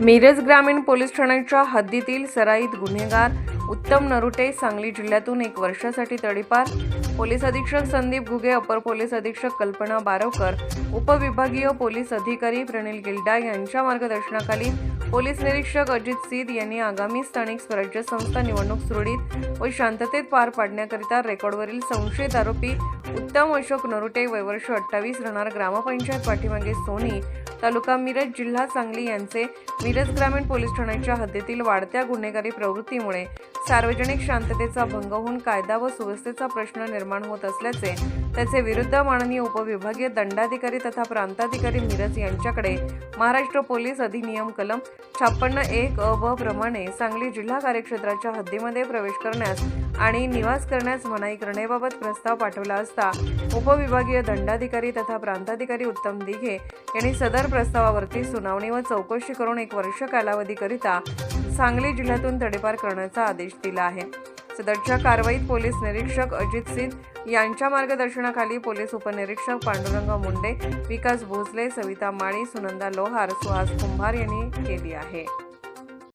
मिरज ग्रामीण पोलीस ठाण्याच्या हद्दीतील सराईत गुन्हेगार उत्तम नरुटे सांगली जिल्ह्यातून एक वर्षासाठी तडीपार. पोलीस अधीक्षक संदीप घुगे अपर पोलीस अधीक्षक कल्पना बारवकर उपविभागीय पोलीस अधिकारी प्रणील गिल्डा यांच्या मार्गदर्शनाखाली पोलीस निरीक्षक अजित सीद यांनी आगामी स्थानिक स्वराज्य संस्था निवडणूक सुरळीत व शांततेत पार पाडण्याकरिता रेकॉर्डवरील संशयित आरोपी उत्तम अशोक नरुटे वयवर्ष अठ्ठावीस राहणार ग्रामपंचायत पाठीमागे सोनी तालुका मिरज जिल्हा सांगली यांचे मिरज ग्रामीण पोलीस ठाण्याच्या हद्दीतील वाढत्या गुन्हेगारी प्रवृत्तीमुळे सार्वजनिक शांततेचा भंग होऊन कायदा व सुव्यवस्थेचा प्रश्न निर्माण होत असल्याचे त्याचे विरुद्ध माननीय उपविभागीय दंडाधिकारी तथा प्रांताधिकारी मिरज यांच्याकडे महाराष्ट्र पोलीस अधिनियम कलम छाप्पन्न एक अ ब प्रमाणे सांगली जिल्हा कार्यक्षेत्राच्या हद्दीमध्ये प्रवेश करण्यास आणि निवास करण्यास मनाई करण्याबाबत प्रस्ताव पाठवला असता उपविभागीय दंडाधिकारी तथा प्रांताधिकारी उत्तम दिघे यांनी सदर प्रस्तावावरती सुनावणी व चौकशी करून एक वर्ष कालावधीकरिता सांगली जिल्ह्यातून तडेपार करण्याचा आदेश दिला आहे. सदरच्या कारवाईत पोलीस निरीक्षक अजित सिंग यांच्या मार्गदर्शनाखाली पोलीस उपनिरीक्षक पांडुरंग मुंडे विकास भोसले सविता माळी सुनंदा लोहार सुहास कुंभार यांनी केली आहे.